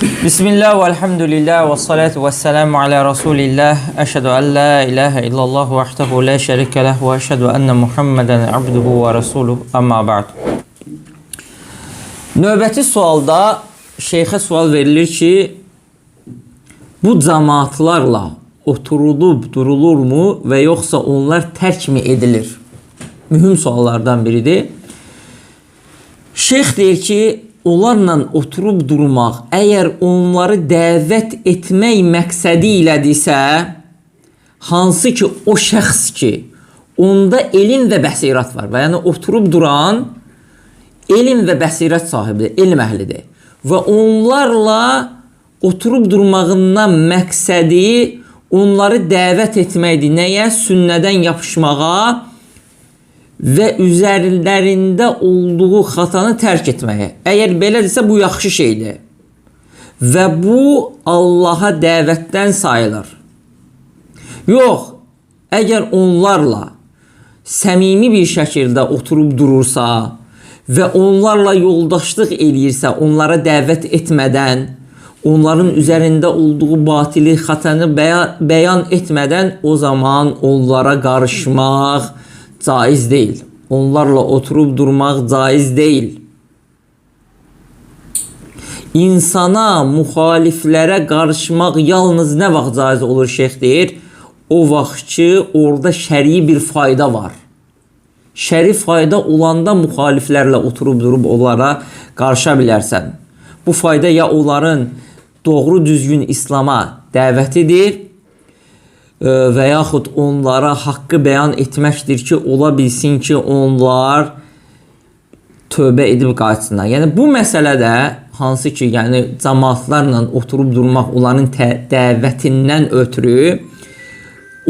Bismillah və elhamdülillah və salatu və selamu alə Rasulillah. Əşhədu an la ilahə illallah vahdehu la şərikə ləh və əşhədu ənə Muhammedən abduhu və rasuluhu. Amma ba'd. Növbəti sualda şeyxə sual verilir ki, bu cemaatlarla oturulub durulurmu və yoxsa onlar tərk mi edilir? Mühüm suallardan biridir. Şeyx deyir ki, onlarla oturub durmaq, əgər onları dəvət etmək məqsədi ilədirsə, hansı ki o şəxs ki, onda elm və bəsirət var və yəni oturub duran elm və bəsirət sahibidir, elm əhlidir. Və onlarla oturub durmağından məqsədi onları dəvət etməkdir. Nəyə? Sünnədən yapışmağa və üzərlərində olduğu xatanı tərk etməyə. Əgər belədirsə bu yaxşı şeydir. Və bu Allaha dəvətdən sayılır. Yox, əgər onlarla səmimi bir şəkildə oturub durursa və onlarla yoldaşlıq eləyirsə, onlara dəvət etmədən, onların üzərində olduğu batili, xatanı bəyan, etmədən o zaman onlara qarışmaq caiz deyil. Onlarla oturub durmaq caiz deyil. İnsana, müxaliflərə qarışmaq yalnız nə vaxt caiz olur şeyx deyir? O vaxt ki, orada şəri bir fayda var. Şəri fayda olanda müxaliflərlə oturub durub onlara qarışa bilərsən. Bu fayda ya onların doğru düzgün İslam'a dəvətidir və yaxud onlara haqqı bəyan etməkdir ki, ola bilsin ki, onlar tövbə edib qayıtsınlar. Yəni bu məsələdə hansı ki, yəni cemaatlarla oturub durmaq onların dəvətindən ötürü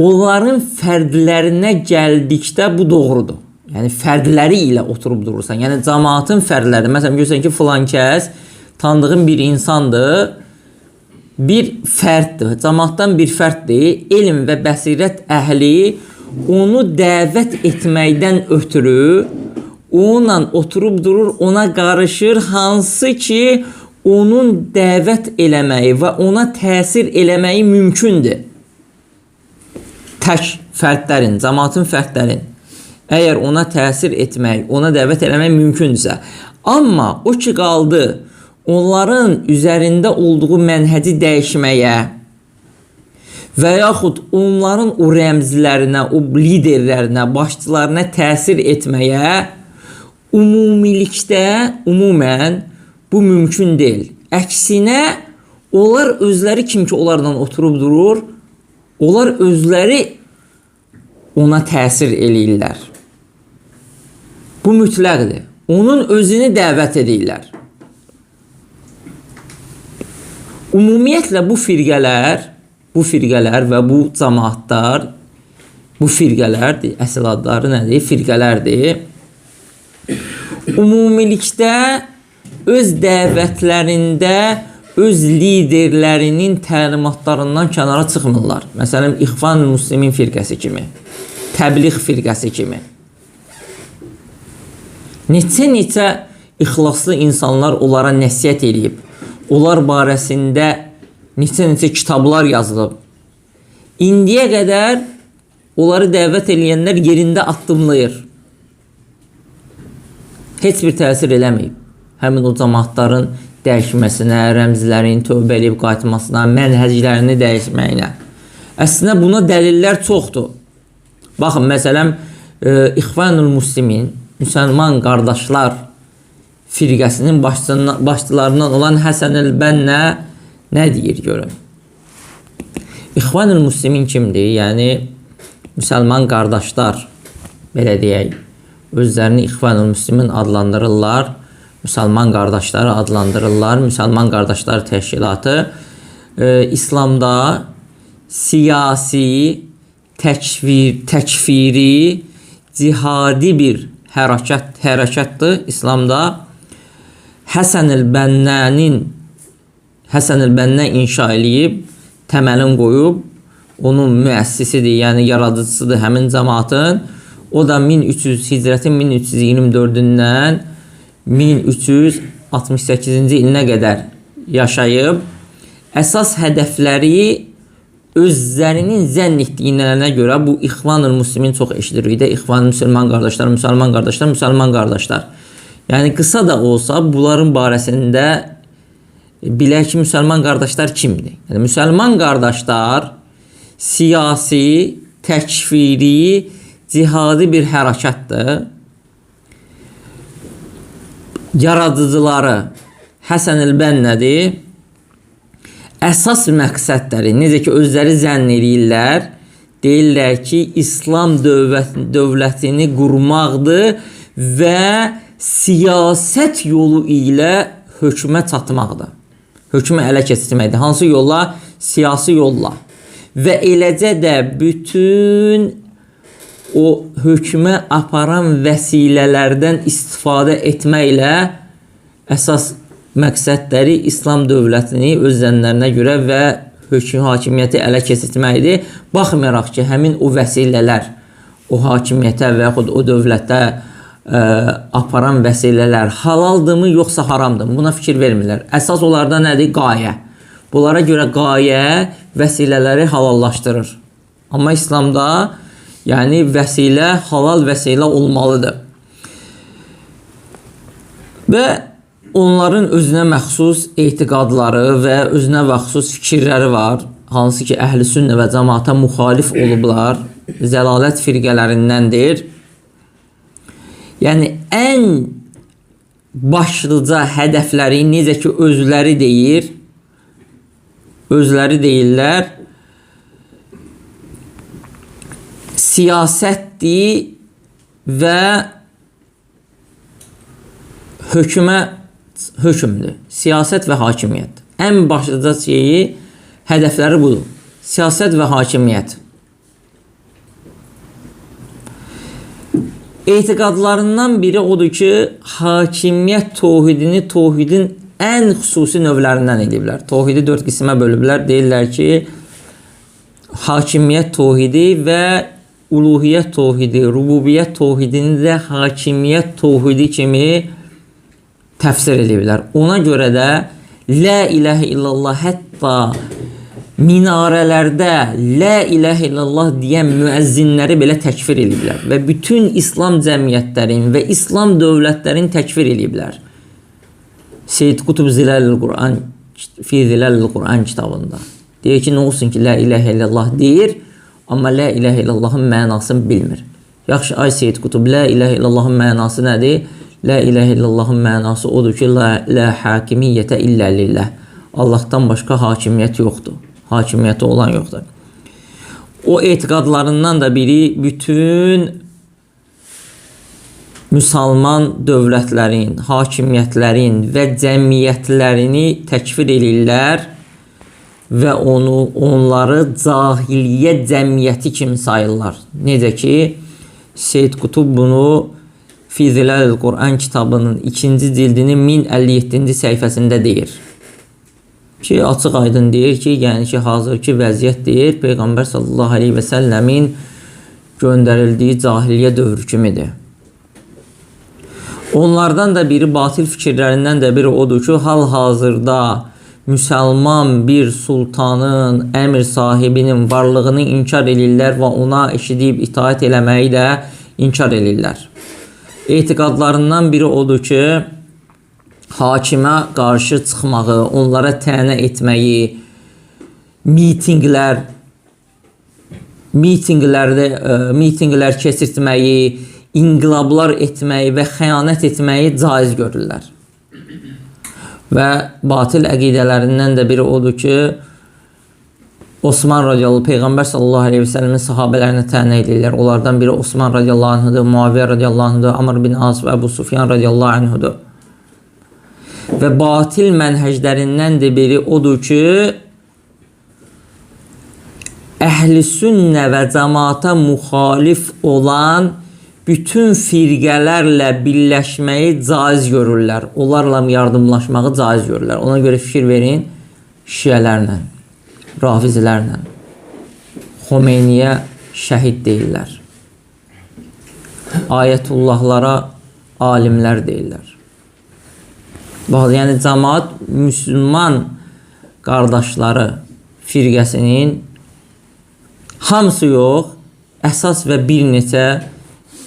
onların fərdlərinə gəldikdə bu doğrudur. Yəni fərdləri ilə oturub durursan. Yəni cemaatın fərdləri, məsələn görsən ki, filan kəs tanıdığın bir insandır, bir fərddir, cemaatdan bir fərddir, elm və bəsirət əhli onu dəvət etməkdən ötürü onunla oturub durur, ona qarışır, hansı ki onun dəvət eləməyi və ona təsir eləməyi mümkündür. Tək fərdlərin, cemaatın fərdlərin əgər ona təsir etmək, ona dəvət eləmək mümkündürsə, amma o ki qaldı onların üzərində olduğu mənhəci dəyişməyə və yaxud onların o rəmzlərinə, o liderlərinə, başçılarına təsir etməyə ümumilikdə, ümumən bu mümkün deyil. Əksinə onlar özləri kim ki onlarla oturub durur, onlar özləri ona təsir eləyirlər. Bu mütləqdir. Onun özünü dəvət edirlər. Ümumiyyətlə bu firqələr, bu firqələr və bu cemaatlar, bu firqələrdir. Əsl adları nədir? Firqələrdir. Ümumilikdə öz dəvətlərində öz liderlərinin təlimatlarından kənara çıxmırlar. Məsələn, İxvan Müslimin firqəsi kimi, təbliğ firqəsi kimi. Neçə-neçə ixlaslı insanlar onlara nəsihət eləyib. Onlar barəsində neçə-neçə kitablar yazılıb. İndiyə qədər onları dəvət eləyənlər yerində addımlayır. Heç bir təsir eləməyib. Həmin o cemaatların dəyişməsinə, rəmzlərin tövbə edib qayıtmasına, mənhəclərini dəyişməyinə. Əslində buna dəlillər çoxdur. Baxın, məsələn, e, İxvanul Muslimin, müsəlman qardaşlar firqəsinin başçılarından olan Həsən el-Bənnə nə deyir görün. İxvanul Muslimin kimdir? Yəni müsəlman qardaşlar belə deyək, özlərini İxvanul Muslimin adlandırırlar müsəlman qardaşları adlandırırlar. Müsəlman qardaşlar təşkilatı e, İslamda siyasi, təkvir, təkfiri, cihadi bir hərəkat hərəkatdır İslamda. Həsən el-Bənnənin Həsən el-Bənnə inşa eləyib, təməlin qoyub, onun müəssisidir, yəni yaradıcısıdır həmin cəmaatın. O da 1300 Hicrətin 1324-dən 1368-ci ilinə qədər yaşayıb əsas hədəfləri özlərinin zənn etdiyinə görə bu İxvanul Müslimin çox eşidirik də İxvan müsəlman qardaşlar, müsəlman qardaşlar, müsəlman qardaşlar. Yəni qısa da olsa bunların barəsində bilək ki, müsəlman qardaşlar kimdir? Yəni müsəlman qardaşlar siyasi, təkfiri, cihadi bir hərəkətdir. Yaradıcıları Həsən el-Bənnədir əsas məqsədləri, necə ki özləri zənn edirlər, deyirlər ki, İslam dövlət, dövlətini qurmaqdır və siyasət yolu ilə hökmə çatmaqdır. Hökmü ələ keçirməkdir. Hansı yolla? Siyasi yolla. Və eləcə də bütün o hökmə aparan vəsilələrdən istifadə etməklə əsas məqsədləri İslam dövlətini öz zənnlərinə görə və hökm hakimiyyəti ələ keçirtməkdir. Baxmayaraq ki, həmin o vəsilələr o hakimiyyətə və yaxud o dövlətə ə, aparan vəsilələr halaldırmı yoxsa haramdırmı? Buna fikir vermirlər. Əsas onlarda nədir? Qayə. Bunlara görə qayə vəsilələri halallaşdırır. Amma İslamda yəni vəsilə halal vəsilə olmalıdır. Və onların özünə məxsus etiqadları və özünə məxsus fikirləri var, hansı ki, əhl-i sünnə və cəmaata müxalif olublar, zəlalət firqələrindəndir. Yəni ən başlıca hədəfləri necə ki özləri deyir, özləri deyirlər, siyasətdir və hökmə hökmdür. Siyasət və hakimiyyət. Ən başlıca şeyi, hədəfləri budur. Siyasət və hakimiyyət. Etiqadlarından biri odur ki, hakimiyyət tohidini tohidin ən xüsusi növlərindən ediblər. Tohidi dörd qismə bölüblər. Deyirlər ki, hakimiyyət tohidi və uluhiyyət tohidi, rububiyyət tohidini də hakimiyyət tohidi kimi təfsir ediblər. Ona görə də La ilahə illallah hətta minarələrdə La ilahə illallah deyən müəzzinləri belə təkfir ediblər və bütün İslam cəmiyyətlərin və İslam dövlətlərin təkfir ediblər. Seyyid Qutub Zilalil Quran fi Zilalil Quran kitabında deyir ki, nə olsun ki, La ilahə illallah deyir, amma La ilahə illallahın mənasını bilmir. Yaxşı, ay Seyyid Qutub, La ilahə illallahın mənası nədir? La ilahe illallahın mənası odur ki, la, la hakimiyyətə illə lillah. Allahdan başqa hakimiyyət yoxdur. Hakimiyyəti olan yoxdur. O etiqadlarından da biri bütün müsəlman dövlətlərin, hakimiyyətlərin və cəmiyyətlərini təkfir edirlər və onu onları cahiliyyə cəmiyyəti kimi sayırlar. Necə ki, Seyyid Qutub bunu Fi Zilalil Quran kitabının ikinci cildinin 1057-ci səhifəsində deyir. Ki, açıq aydın deyir ki, yəni ki, hazırki vəziyyət deyir, Peyğəmbər sallallahu aleyhi və səlləmin göndərildiyi cahiliyyə dövrü kimidir. Onlardan da biri batil fikirlərindən də biri odur ki, hal-hazırda müsəlman bir sultanın, əmir sahibinin varlığını inkar edirlər və ona eşidib itaat eləməyi də inkar edirlər etiqadlarından biri odur ki, hakimə qarşı çıxmağı, onlara tənə etməyi, mitinqlər mitinqlərdə e, mitinqlər keçirtməyi, inqilablar etməyi və xəyanət etməyi caiz görürlər. Və batil əqidələrindən də biri odur ki, Osman radiyallahu Peyğəmbər sallallahu əleyhi və səlləmin sahabələrinə tənə edirlər. Onlardan biri Osman radiyallahu anhudur, Muaviyə radiyallahu anhudur, Amr bin As və Əbu Sufyan radiyallahu anhudur. Və batil mənhəclərindən də biri odur ki, əhli sünnə və cəmaata müxalif olan bütün firqələrlə birləşməyi caiz görürlər. Onlarla yardımlaşmağı caiz görürlər. Ona görə fikir verin şiələrlə rafizlərlə Xomeyniyə şəhid deyirlər. Ayətullahlara alimlər deyirlər. Bax, yəni cəmaət müsəlman qardaşları firqəsinin hamısı yox, əsas və bir neçə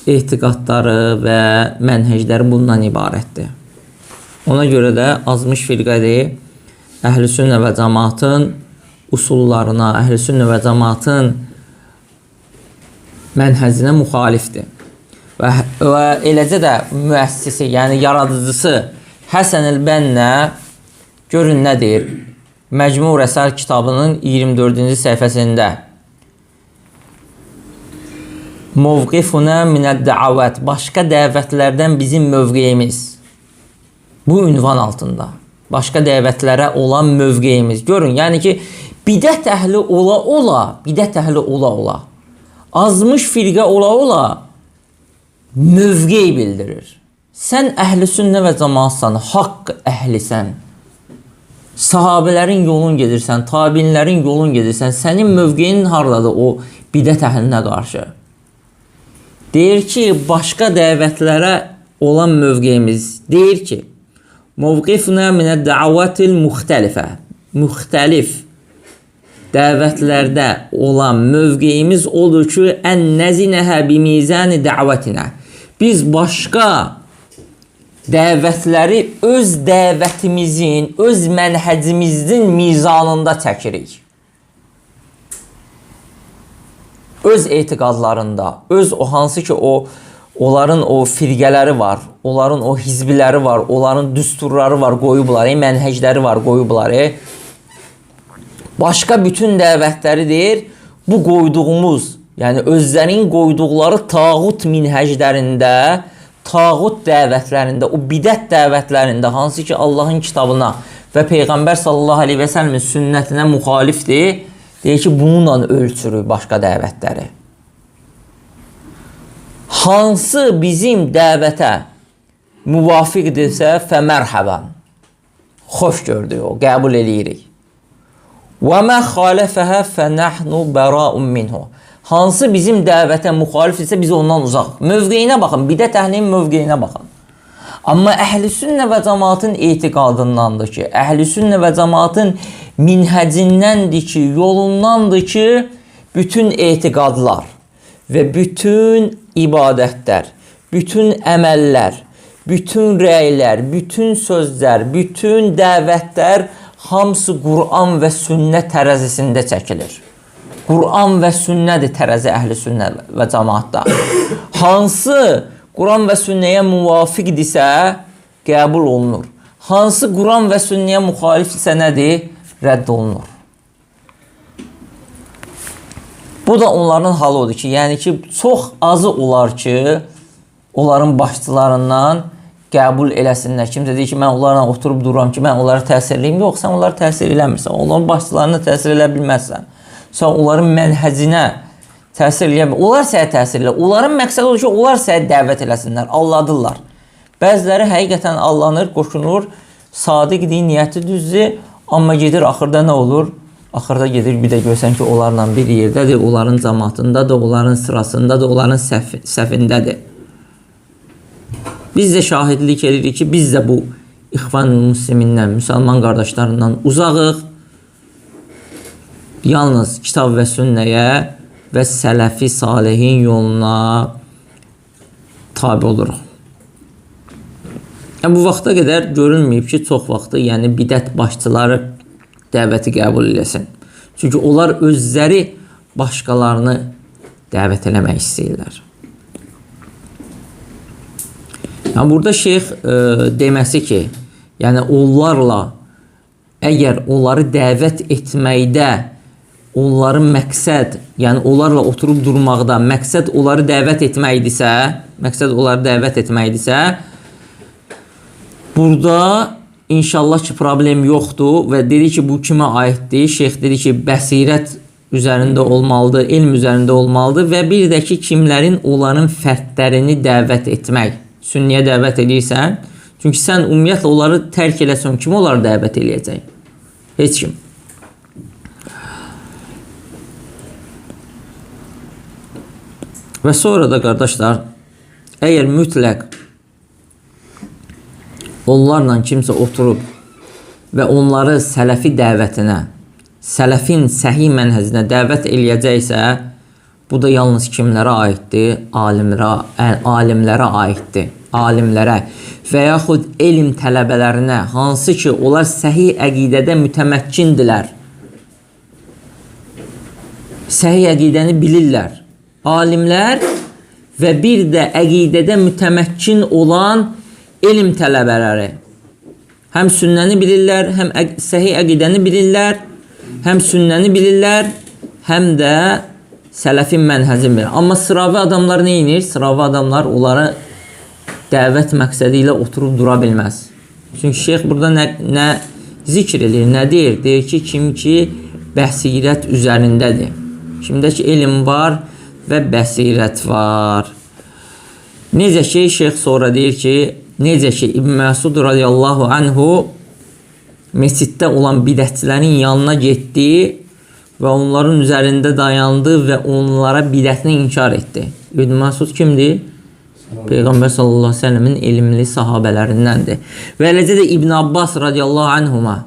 etiqadları və mənhecləri bundan ibarətdir. Ona görə də azmış firqədir Əhlüsünnə və cəmaatın usullarına, Əhlüsünnə və cəmaatın mənhəcinə müxalifdir. Və, və eləcə də müəssisi, yəni yaradıcısı Həsən el-Bənnə görün nə deyir? Məcmu Rəsal kitabının 24-cü səhifəsində Mövqifuna minəd-dəavət Başqa dəvətlərdən bizim mövqeyimiz bu ünvan altında. Başqa dəvətlərə olan mövqeyimiz. Görün, yəni ki, bidət əhli ola ola, bidət əhli ola ola, azmış firqə ola ola mövqey bildirir. Sən əhl-i sünnə və cəmaatsan, haqq əhlisən. Sahabələrin yolun gedirsən, tabinlərin yolun gedirsən. Sənin mövqeyin hardadır o bidət əhlinə qarşı? Deyir ki, başqa dəvətlərə olan mövqeyimiz deyir ki, Mövqifna minəd-dəavatil müxtəlifə. Müxtəlif dəvətlərdə olan mövqeyimiz odur ki, ən nəzinəhə bimizani dəvatinə. Biz başqa dəvətləri öz dəvətimizin, öz mənhəcimizin mizanında çəkirik. Öz etiqadlarında, öz o hansı ki o onların o firqələri var, onların o hizbiləri var, onların düsturları var, qoyublar, e, mənhecləri var, qoyublar. E. Başqa bütün dəvətləri deyir, bu qoyduğumuz, yəni özlərinin qoyduqları tağut minhəclərində, tağut dəvətlərində, o bidət dəvətlərində, hansı ki Allahın kitabına və Peyğəmbər sallallahu əleyhi və səlləmin sünnətinə müxalifdir, deyir ki, bununla ölçürük başqa dəvətləri hansı bizim dəvətə müvafiqdirsə fəmərhəbən. Xoş gördük o, qəbul eləyirik. Və mə xaləfəhə fənəhnu bəra'un minhu. Hansı bizim dəvətə müxalifdirsə biz ondan uzaq. Mövqeyinə baxın, bidət əhlinin mövqeyinə baxın. Amma əhl-i sünnə və cəmaatın etiqadındandır ki, əhl-i sünnə və cəmaatın minhəcindəndir ki, yolundandır ki, bütün etiqadlar və bütün ibadətlər, bütün əməllər, bütün rəylər, bütün sözlər, bütün dəvətlər hamısı Quran və sünnə tərəzisində çəkilir. Quran və sünnədir tərəzi əhli sünnə və cəmaatda. Hansı Quran və sünnəyə müvafiqdirsə qəbul olunur. Hansı Quran və sünnəyə müxalifdirsə nədir? Rədd olunur. Bu da onların halı odur ki, yəni ki, çox azı olar ki, onların başçılarından qəbul eləsinlər. Kimsə deyir ki, mən onlarla oturub dururam ki, mən onlara təsir eləyim. Yox, sən onlara təsir eləmirsən. Onların başçılarına təsir elə bilməzsən. Sən onların mənhəcinə təsir eləyə bilmirsən. Onlar sənə təsir elə. Onların məqsədi odur ki, onlar səni dəvət eləsinlər, alladırlar. Bəziləri həqiqətən allanır, qoşunur, sadiqdir, niyyəti düzdür, amma gedir axırda nə olur? Axırda gedir bir də görsən ki, onlarla bir yerdədir, onların cəmaatındadır, onların sırasındadır, onların səhv, səhvindədir. Biz də şahidlik edirik ki, biz də bu İxvan Müslimindən, müsəlman qardaşlarından uzağıq. Yalnız kitab və sünnəyə və sələfi salihin yoluna tabi oluruq. Yəni, bu vaxta qədər görünməyib ki, çox vaxtı, yəni bidət başçıları dəvəti qəbul eləsin. Çünki onlar özləri başqalarını dəvət eləmək istəyirlər. Yəni burada şeyx e, deməsi ki, yəni onlarla əgər onları dəvət etməkdə onların məqsəd, yəni onlarla oturub durmaqda məqsəd onları dəvət etməkdirsə, məqsəd onları dəvət etməkdirsə, burada İnşallah ki problem yoxdur və dedi ki bu kimə aiddir? Şeyx dedi ki bəsirət üzərində olmalıdır, elm üzərində olmalıdır və bir də ki kimlərin onların fərdlərini dəvət etmək. Sünniyə dəvət edirsən, çünki sən ümumiyyətlə onları tərk eləsən, kim onları dəvət eləyəcək? Heç kim. Və sonra da qardaşlar, əgər mütləq onlarla kimsə oturub və onları sələfi dəvətinə, sələfin səhi mənhəzinə dəvət eləyəcəksə, bu da yalnız kimlərə aiddir? Alimlərə, alimlərə aiddir. Alimlərə və yaxud elm tələbələrinə, hansı ki, onlar səhi əqidədə mütəməkkindirlər. Səhi əqidəni bilirlər. Alimlər və bir də əqidədə mütəməkkin olan elm tələbələri. Həm sünnəni bilirlər, həm əq səhi əqidəni bilirlər, həm sünnəni bilirlər, həm də sələfin mənhəzini bilir. Amma sıravi adamlar nə edir? Sıravi adamlar onlara dəvət məqsədi ilə oturub dura bilməz. Çünki şeyx burada nə, nə zikr edir, nə deyir? Deyir ki, kim ki bəsirət üzərindədir. Kimdə ki elm var və bəsirət var. Necə ki şeyx sonra deyir ki, necə ki İbn Məsud radiyallahu anhu məsciddə olan bidətçilərin yanına getdi və onların üzərində dayandı və onlara bidətini inkar etdi. İbn Məsud kimdir? Peyğəmbər sallallahu əleyhi və səlləmin elmli sahabelərindəndir. Və eləcə də İbn Abbas radiyallahu anhuma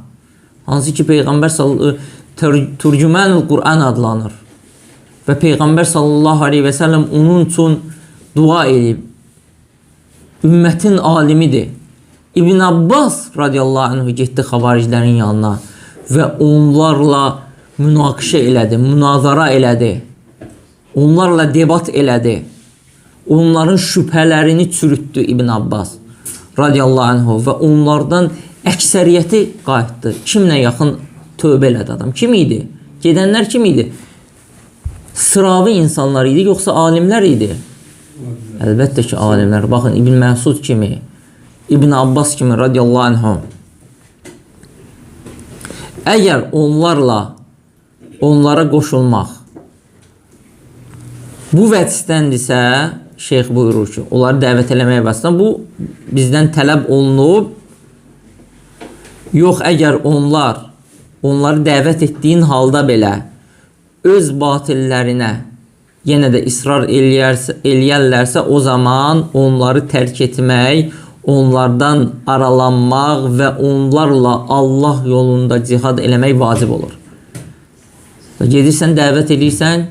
hansı ki Peyğəmbər sallallahu Turcumanul Quran adlanır. Və Peyğəmbər sallallahu əleyhi və səlləm onun üçün dua edib. Ümmətin alimidir. İbn Abbas radiyallahu anhu getdi xavariclərin yanına və onlarla münaqişə elədi, münazara elədi. Onlarla debat elədi. Onların şübhələrini çürütdü İbn Abbas radiyallahu anhu və onlardan əksəriyyəti qayıtdı. Kimlə yaxın tövbə elədi adam? Kim idi? Gedənlər kim idi? Sıravi insanlar idi, yoxsa alimlər idi? Əlbəttə ki, alimlər. Baxın İbn Məsud kimi, İbn Abbas kimi radiyallahu anhu. Əgər onlarla onlara qoşulmaq bu vəcisdəndirsə, şeyx buyurur ki, onları dəvət eləməyə başlasan, bu bizdən tələb olunub. Yox, əgər onlar onları dəvət etdiyin halda belə öz batillərinə yenə də israr eləyərsə, eləyərlərsə o zaman onları tərk etmək, onlardan aralanmaq və onlarla Allah yolunda cihad eləmək vacib olur. Gedirsən, dəvət edirsən,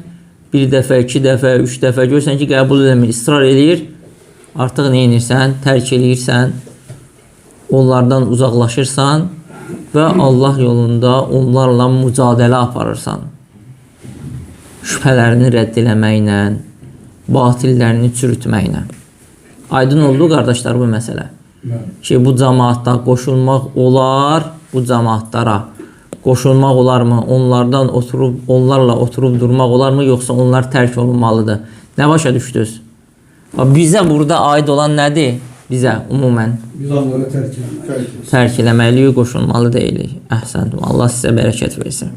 bir dəfə, iki dəfə, üç dəfə görsən ki, qəbul eləmir, israr eləyir. Artıq nə edirsən? Tərk eləyirsən. Onlardan uzaqlaşırsan və Allah yolunda onlarla mücadilə aparırsan. Şübhələrini rədd eləməklə, batillərini çürütməklə. Aydın oldu qardaşlar bu məsələ. Ki bu cemaatda qoşulmaq olar, bu cemaatlara qoşulmaq olarmı? Onlardan oturub onlarla oturub durmaq olarmı yoxsa onlar tərk olunmalıdır? Nə başa düşdünüz? Bizə burada aid olan nədir? Bizə ümumən Biz onları terk etmek. tərk eləməliyik, qoşulmalı deyilik. Əhsən. Allah sizə bərəkət versin.